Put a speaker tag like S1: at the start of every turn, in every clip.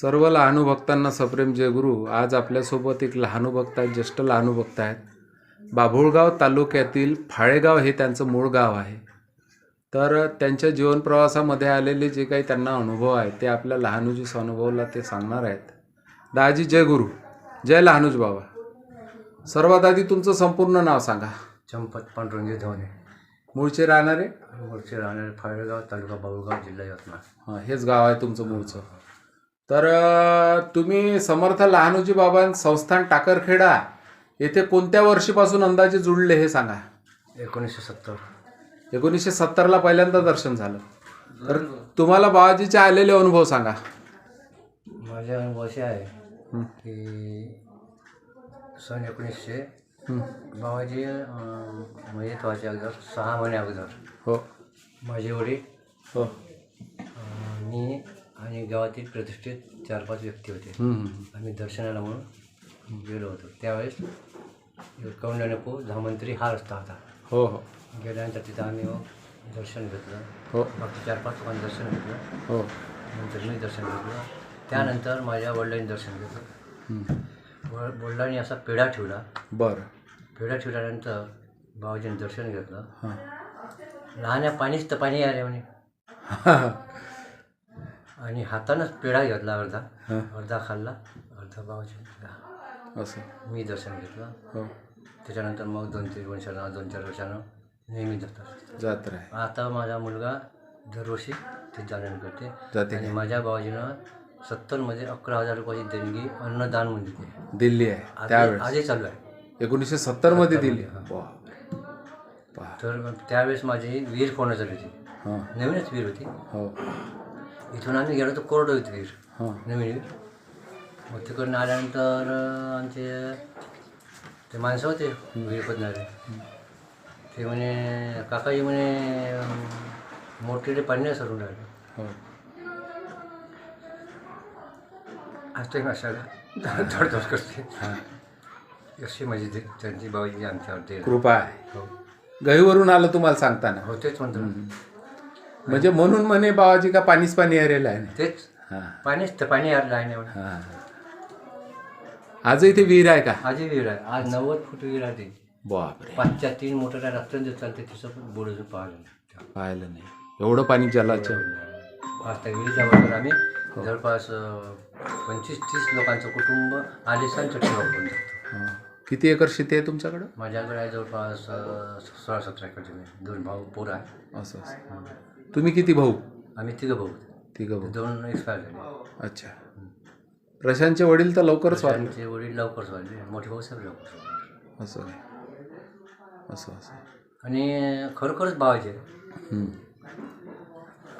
S1: सर्व लहानू भक्तांना सप्रेम जयगुरु आज आपल्यासोबत एक लहानू भक्त आहेत ज्येष्ठ लहानू भक्त आहेत. बाभुळगाव तालुक्यातील फाळेगाव हे त्यांचं मूळ गाव आहे. तर त्यांच्या जीवन प्रवासामध्ये आलेले जे काही त्यांना अनुभव आहेत ते आपल्या लहानूजीस अनुभवला ते सांगणार आहेत. दाजी जय गुरु. जय लहानूज बाबा. सर्वात आधी तुमचं संपूर्ण नाव सांगा.
S2: चंपत पांडुरंगी धवने.
S1: मूळचे राहणारे?
S2: मूळचे राहणारे फाळेगाव तालुका बाबुळगाव जिल्हा यवतमाळ.
S1: हां हेच गाव आहे तुमचं मूळचं. तर तुम्ही समर्थ लहानूजी बाबा संस्थान टाकरखेडा येथे कोणत्या वर्षीपासून अंदाजे जुळले हे सांगा?
S2: एकोणीसशे सत्तर.
S1: एकोणीसशे सत्तरला पहिल्यांदा दर्शन झालं. तर तुम्हाला बाबाजीचे आलेले अनुभव सांगा.
S2: माझ्या अनुभव असे आहे. की सन एकोणीसशे. बाबाजी मयत व्हायच्या अगोदर सहा महिने अगोदर.
S1: हो.
S2: माझे वडील
S1: हो.
S2: मी आणि गावातील प्रतिष्ठित चार पाच व्यक्ती होते.
S1: हं, हं.
S2: आम्ही दर्शनाला म्हणून गेलो होतो. त्यावेळेस कौंडण्यपू धामंत्री हा रस्ता होता.
S1: हो हो.
S2: गेल्यानंतर तिथं आम्ही मग दर्शन घेतलं.
S1: हो.
S2: बाकी चार पाच लोकांनी दर्शन घेतलं.
S1: हो.
S2: नंतर मी दर्शन घेतलं. त्यानंतर माझ्या वडिलांनी दर्शन घेतलं.
S1: हं.
S2: वडिलांनी असा पेढा ठेवला.
S1: बरं.
S2: पेढा ठेवल्यानंतर बाबाजींनी दर्शन घेतलं.
S1: हां.
S2: लहान्या पाणीच तर पाणी आले म्हणे. आणि हातानंच पेढा घेतला अर्धा.
S1: हां.
S2: अर्धा खाल्ला. अर्धा घेतला
S1: असं.
S2: मी दर्शन घेतलं.
S1: हो.
S2: त्याच्यानंतर मग दोन तीन वर्षानं दोन चार वर्षानं नेहमी जातात
S1: जात्रा आहे
S2: आता माझा मुलगा दरवर्षी ते जाणून करते.
S1: जाते
S2: आणि माझ्या बाबाजीनं सत्तरमध्ये अकरा हजार रुपयाची देणगी अन्नदान म्हणून दिली
S1: दिल्ली आहे.
S2: आज-
S1: त्यावेळेस?
S2: आजही चालू आहे.
S1: एकोणीसशे सत्तरमध्ये दिली.
S2: तर त्यावेळेस माझी विहीर फोडणं चालू होती?
S1: हां.
S2: नवीनच विहीर होती.
S1: हो.
S2: इथून आम्ही गेलो तर कोरडं होती विहीर
S1: हां.
S2: नवीन. विहीर मग तिकडनं आल्यानंतर आमचे ते माणसं होते विहीर खोदणारे ते म्हणे काकाजी म्हणे मोठे पाणी सरून राहिले ते माशाला धडधड करते.
S1: हां.
S2: अशी माझी त्यांची बाबाजी आमच्यावर
S1: कृपा आहे.
S2: हो.
S1: गहीवरून आलं तुम्हाला सांगताना.
S2: हो तेच म्हणतो.
S1: म्हणजे म्हणून म्हणे बाबाजी का पाणीच पाणी हरेल आहे
S2: तेच.
S1: हां.
S2: पाणीच तर पाणी आलं आहे ना.
S1: हां. आज इथे विहीर आहे का?
S2: आजही विहीर आहे. आज नव्वद फूट विहीर आहे ती.
S1: बापरे.
S2: पाचच्या तीन मोटऱ्या रस्त्याने चालते तिचं अजून पाहिलं नाही.
S1: पाहिलं नाही. एवढं पाणी जलाचं.
S2: आज त्या विहिरीच्या बरोबर आम्ही जवळपास पंचवीस तीस लोकांचं कुटुंब आलिशान चटणी वापरून
S1: हां. किती एकर शेती आहे तुमच्याकडं?
S2: माझ्याकडे आहे जवळपास अं, सोळा सतरा एकर जमीन दोन भाऊ पोरं आहे
S1: असं असं. तुम्ही किती भाऊ?
S2: आम्ही तिघं भाऊ.
S1: तिघं भाऊ.
S2: दोन एक्सपायर झाले.
S1: अच्छा. प्रशांतचे वडील तर लवकरच वारले
S2: आमचे वडील लवकर वाढले. मोठे भाऊ साहेब लवकर वाढले.
S1: असं असं असं
S2: आणि खरोखरच
S1: हम्म.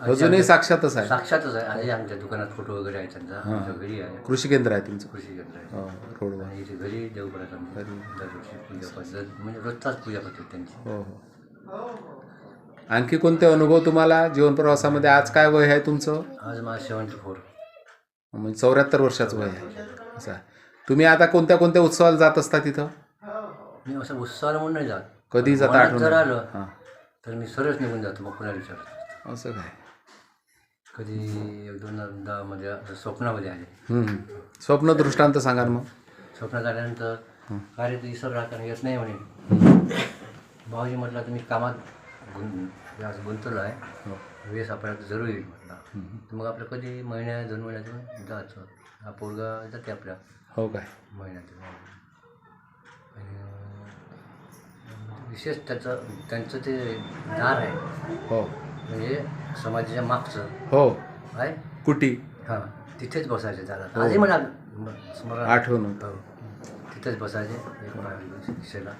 S1: अजूनही साक्षातच आहे.
S2: साक्षातच आहे. आधी आमच्या दुकानात फोटो वगैरे आहे त्यांचा. आमच्या घरी आहे.
S1: कृषी केंद्र आहे तुमचं.
S2: कृषी केंद्र आहे.
S1: हो रोडवर
S2: आणि इथे घरी देव करत आमच्या दरवर्षी पूजा पद्धत म्हणजे रोजचाच पूजा पद्धत त्यांची.
S1: हो हो. आणखी कोणते अनुभव तुम्हाला जीवन प्रवासामध्ये आज काय वय आहे तुमचं?
S2: आज माझं सेवन्टी फोर
S1: म्हणजे चौऱ्याहत्तर वर्षाचं वय आहे. असं तुम्ही आता कोणत्या कोणत्या उत्सवाला जात असता तिथं?
S2: मी असं उत्साहाला म्हणून नाही जात.
S1: कधी जाता
S2: मनात
S1: आठवण?
S2: जर आलं
S1: हां.
S2: तर मी सरळ निघून जातो मग पुन्हा विचारतो.
S1: असं काय?
S2: कधी एक दोनदा म्हणजे असं स्वप्नामध्ये आले
S1: हम्म. स्वप्न दृष्टांत सांगा ना मग
S2: स्वप्नात आल्यानंतर अरे तू इसर राहता येत नाही म्हणे. भाऊजी म्हटलं तुम्ही कामात गुं जास्त गुंतलो आहे.
S1: हो.
S2: वेळेस आपल्याला जरूर येईल म्हटलं तर मग आपलं कधी महिन्या दोन महिन्यातून जायचं. हा पोरगा जाते आपल्या.
S1: हो काय?
S2: महिन्यातून आणि विशेष त्याचं त्यांचं ते दार आहे.
S1: हो.
S2: म्हणजे समाजाच्या मागचं.
S1: हो.
S2: आहे?
S1: कुटी.
S2: हां. तिथेच बसायचे दारात. आजही म्हणा स्मरण
S1: आठवण
S2: हो. तिथेच बसायचे. एक शिक्षेला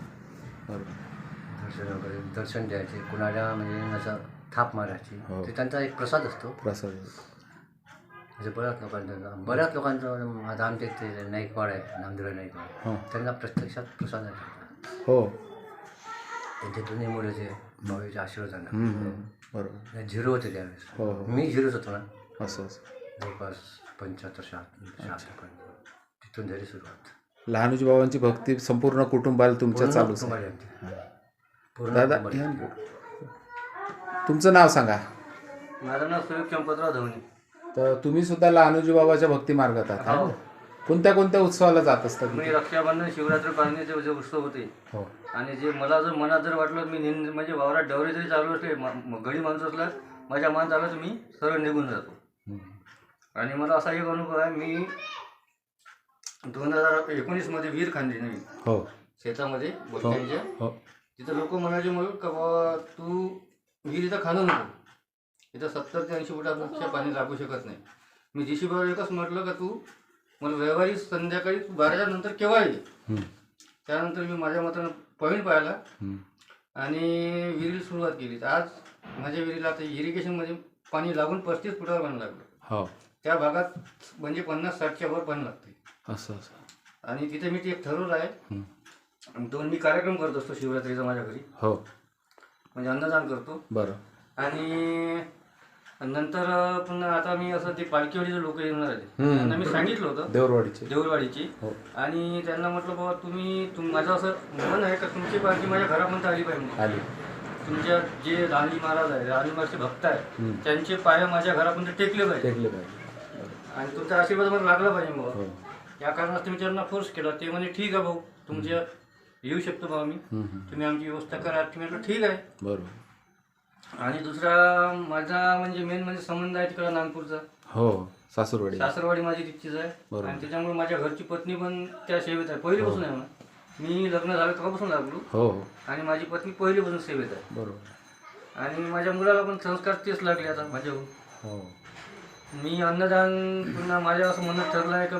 S1: बरोबर.
S2: दर्शन वगैरे दर्शन द्यायचे कुणाला म्हणजे असं थाप मारायची
S1: हो.
S2: ते त्यांचा एक प्रसाद असतो.
S1: प्रसाद.
S2: म्हणजे बऱ्याच लोकांचा बऱ्याच लोकांचं आता आमच्या इथे नाईकवाड आहे नामदेव नाईकवाड.
S1: हो.
S2: त्यांना प्रत्यक्षात प्रसाद आहे
S1: हो.
S2: त्यांचे दोन्ही मुलाचे भाऊचे आशीर्वादांना
S1: हम्म, हम्म. बरोबर.
S2: झिरो होते त्यावेळेस.
S1: हो हो.
S2: मी झिरोच होतो ना.
S1: असं असं.
S2: जवळपास पंच्याहत्तर शहात्तर शहात्तरपर्यंत. तिथून झाली सुरुवात.
S1: लहानूजी बाबांची भक्ती संपूर्ण कुटुंबाला तुमच्या
S2: पूर्ण
S1: चालूच
S2: कुटुंबाला
S1: दादा. तुमचं नाव सांगा.
S2: माझं नाव सुयोग चंपतराव धवणी
S1: तर तुम्ही सुद्धा लहानोजी बाबाच्या भक्ती मार्गात आहात है
S3: हो.
S1: कोणत्या कोणत्या उत्सवाला जात असतात
S3: मी रक्षाबंधन शिवरात्री पाळण्याचे जे उत्सव होते.
S1: हो.
S3: आणि जे मला जर मनात जर वाटलं मी निंद म्हणजे वावरात डवरे जरी चालू असले म- म- गडी माणूस असला माझ्या मनात आलं तर मी सरळ निघून जातो.
S1: हम्म.
S3: आणि मला असा एक अनुभव आहे मी दोन हजार एकोणीसमध्ये विहीर खांदली नवीन
S1: हो.
S3: शेतामध्ये
S1: हो.
S3: तिथं लोक म्हणायचे मला का बाबा तू विहीर इथं खाणू नको. इथं सत्तर ते ऐंशी फुटापेक्षा पाणी लागू शकत नाही. मी दिशी बरोबर एकच म्हटलं का तू मला रविवारी संध्याकाळी तू बाराच्या नंतर केव्हा ये. त्यानंतर मी माझ्या मतानं पॉईंट पाहिला. आणि विहिरीला सुरुवात केली. तर आज माझ्या विहिरीला आता इरिगेशनमध्ये पाणी लागून पस्तीस फुटावर पाणी लागलं.
S1: हो.
S3: त्या भागात म्हणजे पन्नास साठच्या वर पाणी लागते
S1: असं असं.
S3: आणि तिथे मी ते एक ठरवलं आहे. दोन मी कार्यक्रम करत असतो शिवरात्रीचा माझ्या घरी.
S1: हो.
S3: म्हणजे अन्नदान करतो.
S1: बरं.
S3: आणि नंतर पुन्हा आता मी असं ते पालखीवाडीचे लोक येणार आले
S1: हम्म.
S3: त्यांना मी सांगितलं होतं.
S1: देवरवाडीचे.
S3: देऊळवाडीची
S1: हो.
S3: आणि त्यांना म्हटलं बाबा तुम्ही तुम माझं असं मन आहे का तुमची पालखी माझ्या घरापर्यंत आली पाहिजे म्हणून.
S1: आली.
S3: तुमच्या जे राणी महाराज आहे राणी महाराजचे भक्त आहेत
S1: हम्म.
S3: त्यांचे पाय माझ्या घरापर्यंत टेकले पाहिजे.
S1: टेकले पाहिजे. बरं.
S3: आणि तुमचा आशीर्वाद मला लागला पाहिजे
S1: हो.
S3: बाबा या कारणास्तव मी त्यांना फोर्स केला. ते म्हणे ठीक आहे भाऊ तुमच्या येऊ शकतो बाबा मी. तुम्ही आमची व्यवस्था करा. तुम्ही म्हटलं ठीक आहे.
S1: बरोबर.
S3: आणि दुसरा माझा म्हणजे मेन म्हणजे संबंध आहे तिकडं नागपूरचा.
S1: हो सासूरवाडी.
S3: सासरवाडी माझी तिथचीच आहे.
S1: बरोबर.
S3: आणि त्याच्यामुळे माझ्या घरची पत्नी पण त्या सेवेत आहे. पहिलीपासून आहे म्हणा. मी लग्न झालं तेव्हापासून लागलो.
S1: हो हो.
S3: आणि माझी पत्नी पहिलीपासून सेवेत आहे.
S1: बरोबर.
S3: आणि माझ्या मुलाला पण संस्कार तेच लागले आता माझ्या
S1: हो.
S3: मी अन्नदान पुन्हा माझ्या असं मनात ठरलं आहे का?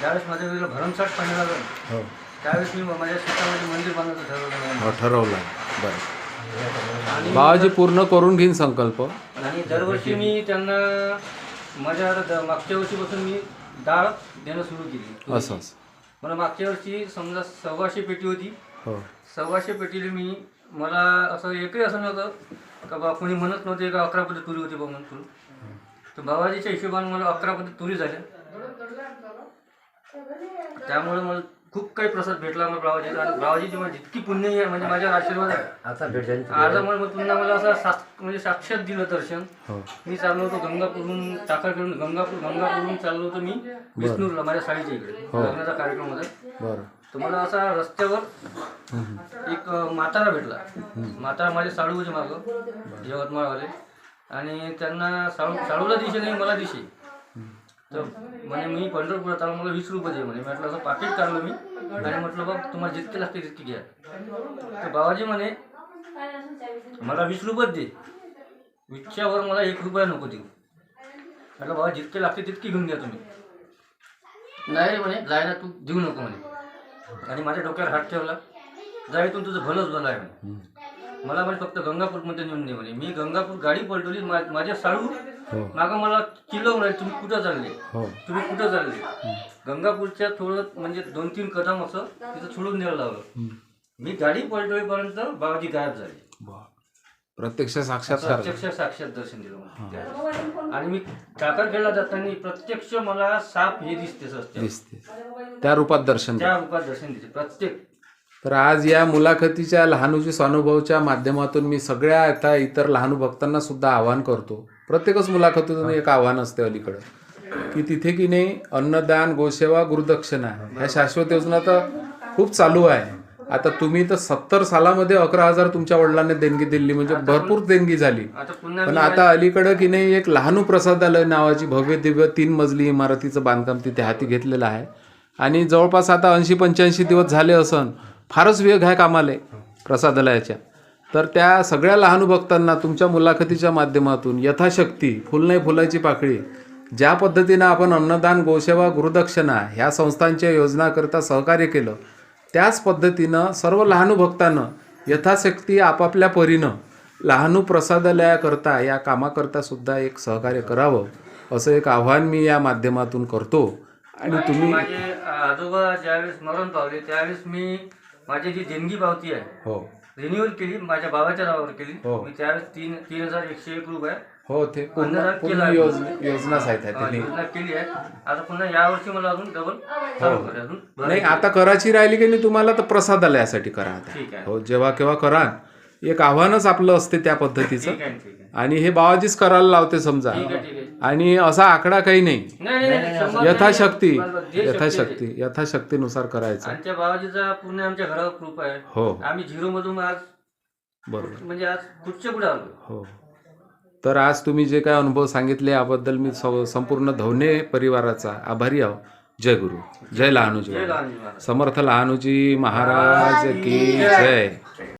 S3: ज्यावेळेस माझ्या घरीला भरमसाठ पाणी लागलं
S1: हो.
S3: त्यावेळेस मी माझ्या शेतामध्ये मंदिर बांधायचं ठरवलं.
S1: हो ठरवलं. बरं.
S3: आणि
S1: बाबाजी पूर्ण करून घेईन संकल्प.
S3: आणि दरवर्षी मी त्यांना माझ्या द- मागच्या वर्षीपासून मी डाळ देणं सुरू केली.
S1: असं असं.
S3: मला मागच्या वर्षी समजा सव्वाशे पेटी होती.
S1: हो.
S3: सव्वाशे पेटीला मी मला असं एकही असं नव्हतं का बा कोणी म्हणत नव्हते का अकरा पद्धत तुरी होती बा म्हणून तुरी तर बाबाजीच्या हिशोबाने मला अकरा पद्धत तुरी झाल्या. त्यामुळे मला खूप काही प्रसाद भेटला मला बाबाजीचा आणि बाबाजीची मला जितकी पुण्य आहे म्हणजे माझ्यावर आशीर्वाद आहे.
S2: आता भेट झाली
S3: आज मला पुन्हा मला असं साक्ष- म्हणजे साक्षात दिलं दर्शन.
S1: हो.
S3: मी चाललो होतो गंगापूरहून टाकाकडून गंगापूर गंगापूरहून चाललो होतो मी विष्णूरला माझ्या साडीच्या इकडे लग्नाचा कार्यक्रम होता.
S1: बरं.
S3: तर मला असा रस्त्यावर एक अ, म्हातारा भेटला. म्हातारा माझे साडू होते मागं यवतमाळवाले. आणि त्यांना साडू साडूला दिशे नाही मला दिशे. तर म्हणे मी पंढरपुरात आलो मला वीस रुपये दे म्हणे. मी म्हटलं असं पाकिट काढलं मी. आणि म्हटलं बघ तुम्हाला जितके लागते तितके घ्या. तर बाबाजी म्हणे मला वीस रुपये दे. वीसच्यावर मला एक रुपया नको देऊ. म्हटलं बाबा जितके लागते तितके घेऊन घ्या तुम्ही. नाही रे म्हणे जायला तू देऊ नको म्हणे. आणि माझ्या डोक्यावर हात ठेवला जा इथून तुझं भलंच भलं आहे म्हणे. मला म्हणे फक्त गंगापूरमध्ये नेऊन दे म्हणे. मी गंगापूर गाडी पलटवली माझ्या साडू
S1: हो.
S3: मागं मला चिलवून राहिले तुम्ही कुठं चालले?
S1: हो.
S3: तुम्ही कुठं चालले? गंगापूरच्या थोडं म्हणजे दोन तीन कदम असं तिथं सोडून द्यायला
S1: हम्म.
S3: मी गाडी पलटवेपर्यंत बाबाजी गायब झाले.
S1: वा. प्रत्यक्ष साक्षात्कार
S3: प्रत्यक्ष साक्षात दर्शन दिलं मला. त्यावेळेस. आणि मी टाकरखेडला जाताना प्रत्यक्ष मला साप हे दिसते.
S1: दिसते. त्या रूपात दर्शन
S3: त्या रूपात दर्शन दिसते प्रत्येक
S1: तर आज या मुलाखतीच्या लहानूजी स्वानुभवच्या माध्यमातून मी सगळ्या आता इतर लहानू भक्तांना सुद्धा आवाहन करतो प्रत्येकच मुलाखतीतून एक आव्हान असते अलीकडं. की तिथे की नाही अन्नदान गोसेवा गुरुदक्षिणा ह्या शाश्वत योजना तर खूप चालू आहे. आता तुम्ही तर सत्तर सालामध्ये अकरा हजार तुमच्या वडिलांनी देणगी दिली म्हणजे भरपूर देणगी झाली. पण आता अलीकडं की नाही एक लहानू प्रसादालय नावाची भव्य दिव्य तीन मजली इमारतीचं बांधकाम तिथे हाती घेतलेलं आहे. आणि जवळपास आता ऐंशी पंच्याऐंशी दिवस झाले असन फारच वेग आहे कामाला प्रसादालयाच्या. तर त्या सगळ्या लहानू भक्तांना तुमच्या मुलाखतीच्या माध्यमातून यथाशक्ती फुल नाही फुलाची पाकळी ज्या पद्धतीनं आपण अन्नदान गोसेवा गुरुदक्षिणा ह्या संस्थांच्या योजनाकरिता सहकार्य केलं त्याच पद्धतीनं सर्व लहानू भक्तांना यथाशक्ती आपापल्या परीनं लहानू प्रसादालयाकरता या कामाकरता सुद्धा एक सहकार्य करावं असं एक आव्हान मी या माध्यमातून करतो. आणि तुम्ही
S3: माझे आजोबा ज्यावेळेस मरण पावले त्यावेळेस मी माझी जी देणगी पावती आहे
S1: हो.
S3: रिन्युअल केली माझ्या भावाच्या नावावर केली.
S1: हो.
S3: मी त्यावेळेस तीन तीन हजार एकशे एक रुपये
S1: हो ते पूर्ण
S3: अन्नदान
S1: पूर्ण
S3: केलं आहे.
S1: योजना योजनाच आहेत ह्या
S3: अं,
S1: त्यांनी.
S3: योजना केली आहे. आता पुन्हा यावर्षी मला अजून डबल चालू करायचं अजून.
S1: हो. नाही आता करायची राहिली की नाही तुम्हाला तर प्रसादालयासाठी करा आता.
S3: ठीक आहे.
S1: हो जेव्हा केव्हा करा. एक आव्हानच आपलं असते त्या पद्धतीचं
S3: ठीक आहे ठीक आहे.
S1: आणि हे बाबाजीच करायला लावते समजा. आणि असा आकडा काही नाही. यथाशक्ती. यथाशक्ती यथाशक्तीनुसार करायचं.
S3: आणि त्या बाबाजीचा पूर्ण आमच्या घरावर कृप आहे.
S1: हो.
S3: आम्ही झिरो मधून आज
S1: बरोबर.
S3: म्हणजे आज कुठच्या पुढे आलो
S1: हो. तर आज तुम्ही जे काय अनुभव सांगितले याबद्दल मी संपूर्ण धवने परिवाराचा आभारी आहो. जय गुरु. जय लहानूजी समर्थ लहानूजी महाराज की जय.